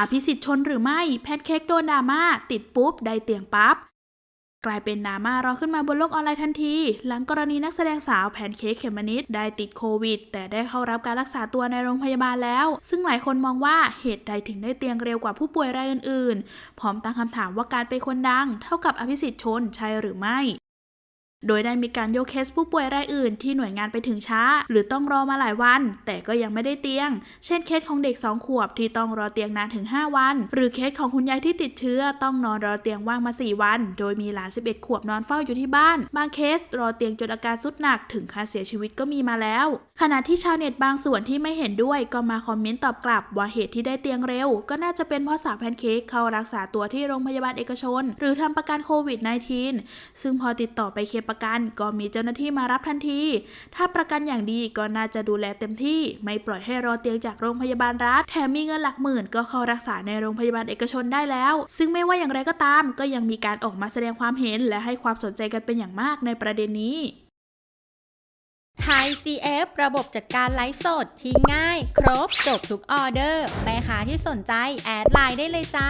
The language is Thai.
อภิสิทธิ์ชนหรือไม่แพนเค้กโดนดราม่าติดปุ๊บ ได้เตียงปั๊บกลายเป็นดราม่ารอขึ้นมาบนโลกออนไลน์ทันที หลังกรณีนักแสดงสาวแพนเค้กเขมนิดได้ติดโควิด แต่ได้เข้ารับการรักษาตัวในโรงพยาบาลแล้ว ซึ่งหลายคนมองว่าเหตุใดถึงได้เตียงเร็วกว่าผู้ป่วยรายอื่นๆ พร้อมตั้งคำถามว่าการเป็นคนดัง เท่ากับอภิสิทธิ์ชนใช่หรือไม่ โดยได้มีการยกเคสผู้ป่วยรายอื่นที่หน่วยงานไปถึงช้า หรือต้องรอมาหลายวัน แต่ก็ยังไม่ได้เตียง เช่นเคสของเด็ก 2 ขวบที่ต้องรอเตียงนานถึง 5 วัน หรือเคสของคุณยายที่ติดเชื้อ ต้องนอนรอเตียงว่างมา 4 วัน โดยมีหลาน 11 ขวบนอนเฝ้าอยู่ที่บ้าน บางเคสรอเตียงจนอาการสุดหนักถึงค่าเสียชีวิตก็มีมาแล้ว ขณะที่ชาวเน็ตบางส่วนที่ไม่เห็นด้วยก็มาคอมเมนต์ตอบกลับว่าเหตุที่ได้เตียงเร็ว ก็น่าจะเป็นเพราะสาวแพนเค้กเข้ารักษาตัวที่โรงพยาบาลเอกชน หรือทำประกันโควิด -19 ซึ่งพอติดต่อไปเคลมประกันก็มีเจ้าหน้าที่มารับทันที ถ้าประกันอย่างดีก็น่าจะดูแลเต็มที่ ไม่ปล่อยให้รอเตียงจากโรงพยาบาลรัฐ แถมมีเงินหลักหมื่นก็เข้ารักษาในโรงพยาบาลเอกชนได้แล้ว ซึ่งไม่ว่าอย่างไรก็ตาม ก็ยังมีการออกมาแสดงความเห็น และให้ความสนใจกันเป็นอย่างมากในประเด็นนี้ Hi CF ระบบจัดการไลฟ์สด ที่ง่าย ครบ จบทุกออเดอร์แม่ค้าที่สนใจ แอดไลน์ได้เลยจ้า